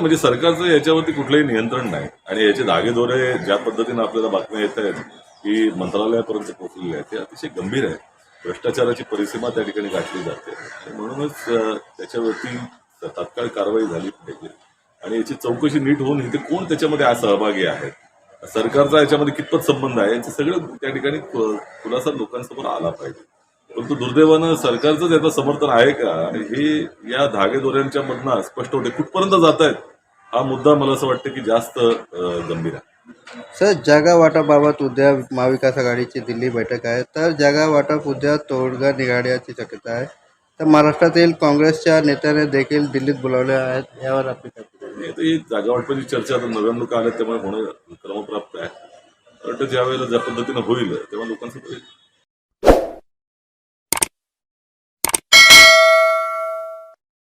म्हणजे सरकारचं याच्यावरती कुठलंही नियंत्रण नाही. आणि याचे धागेदोरे ज्या पद्धतीनं आपल्याला बातम्या येत आहेत की मंत्रालयापर्यंत पोहोचलेले आहेत ते अतिशय गंभीर आहे. भ्रष्टाचाराची परिसीमा त्या ठिकाणी गाठली जाते. आणि म्हणूनच त्याच्यावरती तात्काळ कारवाई झाली पाहिजे. आणि याची चौकशी नीट होऊन इथे कोण त्याच्यामध्ये आज सहभागी आहेत? सरकारचा याच्यामध्ये कितपत संबंध आहे? याचे सगळं त्या ठिकाणी खुलासा लोकांसमोर आला पाहिजे. परंतु दुर्दैवानं सरकारचं याचं समर्थन आहे का हे या धागेदोऱ्यांच्या मधनं स्पष्ट होते कुठपर्यंत जात आहेत हा मुद्दा मला असं वाटतं की जास्त गंभीर आहे. सर जागा वाटपाबाबत उद्या महाविकास आघाडीची दिल्ली बैठक आहे तर जागा वाटप उद्या तोडगा निघाण्याची शक्यता आहे. तर महाराष्ट्रातील काँग्रेसच्या नेत्याने देखील दिल्लीत बोलावले आहेत यावर आपली ही जागा वाटपाची चर्चा आता निवडणुका आल्या त्यामुळे होणं क्रमप्राप्त आहे. वाटतं ज्या वेळेला ज्या पद्धतीनं होईल तेव्हा लोकांचं